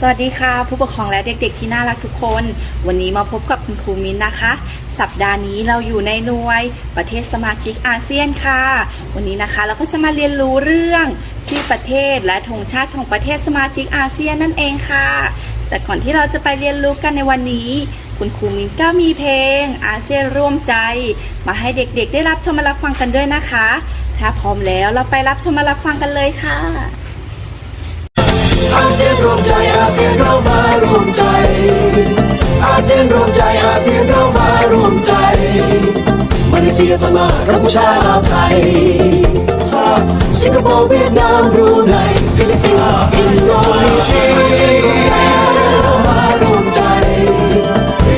สวัสดีค่ะ ผู้ปกครองและเด็กๆ ที่น่ารักทุกคน วันนี้มาพบกับคุณครูมินนะคะ สัปดาห์นี้เราอยู่ในหน่วย ประเทศสมาชิกอาเซียนค่ะ วันนี้นะคะเราก็จะมาเรียนรู้เรื่องชื่อประเทศและธงชาติของประเทศสมาชิกอาเซียนนั่นเองค่ะ แต่ก่อนที่เราจะไปเรียนรู้กันในวันนี้ คุณครูมินก็มีเพลง อาเซียนร่วมใจ มาให้เด็กๆ ได้รับชมมารับฟังกันด้วยนะคะ ถ้าพร้อมแล้วเราไปรับชมมารับฟังกันเลยค่ะ เลเซียพม่ากัมพูชาลาวไทย สิงคโปร์เวียดนามบรูไนฟิลิปปินส์อินโดนีเซียเรามารวมใจ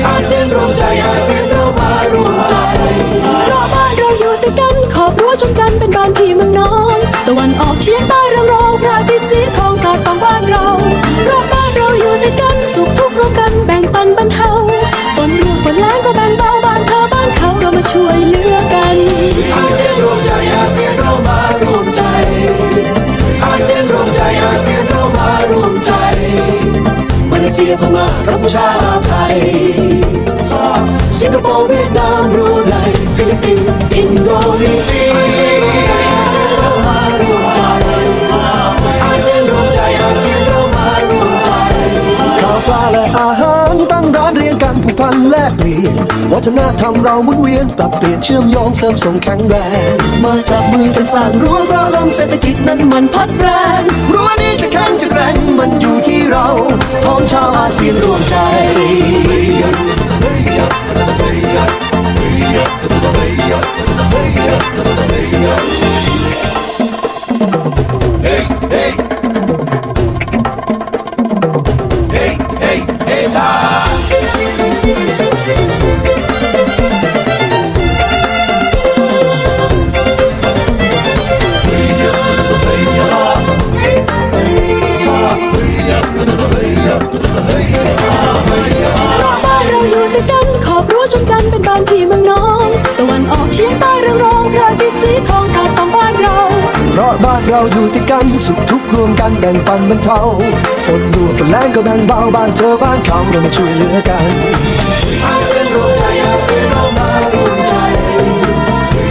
อาเซียนรวมใจอาเซียนเรามารวมใจรอบบ้านเราอยู่ติดกันขอบรั้วชนกันเป็นบ้านพี่เมืองน้องตะวันออกเฉียงใต้ ซียพม่ากัมพูชาลาวไทย สิงคโปร์เวียดนามบรูไนฟิลิปปินส์อินโดนีเซียเรามารวมใจอาเซียนรวมใจอาเซียนเรามารวมใจข้าวปลาและอาหารตั้งร้านเรียงกันผูกพันแลกเปลี่ยนวัฒนธรรมเราหมุนเวียนปรับเปลี่ยนเชื่อมโยงเสริมส่งแข็งแรงมาจับมือกันสร้างรั้วเราลมเศรษฐกิจนั้นมันพัดแรงรั้วนี้จะ องชาวอาเซียนดวงใจ เราอยู่ด้วยกันสุขทุกข์รวมกันแบ่งปันบรรเทาฝนรั่วฝนแรงก็แบ่งเบาบ้านเธอบ้านเขาเรามาช่วยเหลือกันอาเซียนรวมใจอาเซียนเรามารวมใจ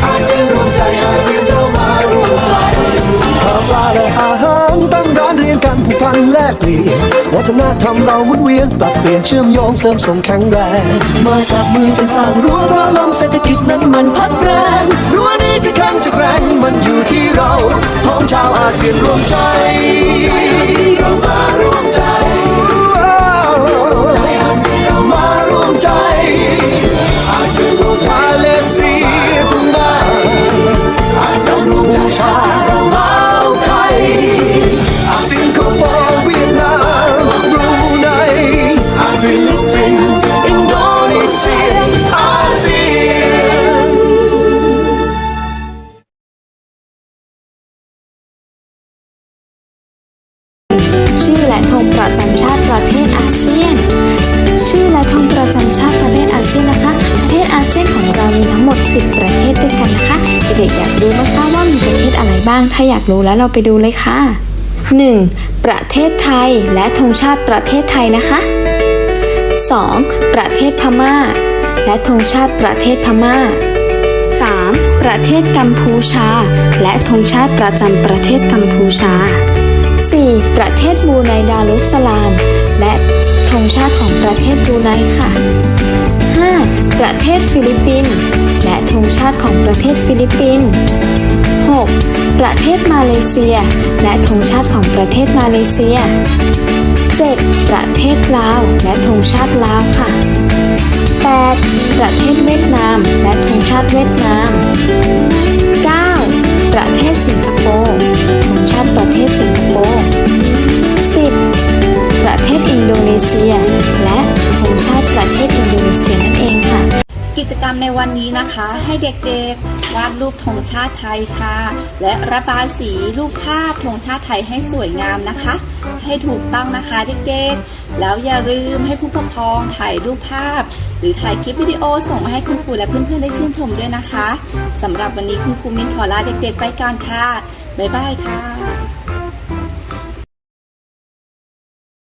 อาเซียนรวมใจอาเซียนเรามารวมใจข้าวปลาและอาหารตั้งร้านเรียงกันผูกพันแลกเปลี่ยน วัฒนธรรมเราหมุนเวียนปรับเปลี่ยนเชื่อมโยงเสริมส่งแข็งแรง มาจับมือกันสร้างรั้วเราลมเศรษฐกิจนั้นมันพัดแรงรั้วนี้จะแข็งจะแกร่งมันอยู่ที่เราท้องชาวอาเซียนรวมใจ ชื่อและธงประจำชาติประเทศอาเซียน ชื่อและธงประจำชาติประเทศอาเซียนนะคะ ประเทศอาเซียนของเรามีทั้งหมด 10 ประเทศด้วยกันนะคะ เด็กๆอยากรู้ไหมคะว่ามีประเทศอะไรบ้าง ถ้าอยากรู้แล้วเราไปดูเลยค่ะ 1. ประเทศไทยและธงชาติประเทศไทยนะคะ 2. ประเทศพม่า และธงชาติประเทศพม่า 3. ประเทศกัมพูชา และธงชาติประจำประเทศกัมพูชา 4. ประเทศบูไนดารุสสลาม และธงชาติของประเทศบูไนค่ะ 5. ประเทศฟิลิปปินส์และธงชาติของประเทศฟิลิปปินส์ 6. ประเทศมาเลเซีย และธงชาติของประเทศมาเลเซีย 7. ประเทศลาว และธงชาติลาวค่ะ 8. ประเทศเวียดนาม และธงชาติเวียดนาม จกรรมในวันนี้นะคะ ให้เด็กๆวาดรูปธงชาติไทยค่ะ และระบายสีรูปภาพธงชาติไทยให้สวยงามนะคะ ให้ถูกต้องนะคะเด็กๆ แล้วอย่าลืมให้ผู้ปกครองถ่ายรูปภาพ หรือถ่ายคลิปวิดีโอส่งมาให้คุณครูและเพื่อนๆได้ชื่นชมด้วยนะคะสำหรับวันนี้คุณครูมิ้นขอลาเด็กๆ ไปก่อนค่ะบ๊ายบายค่ะ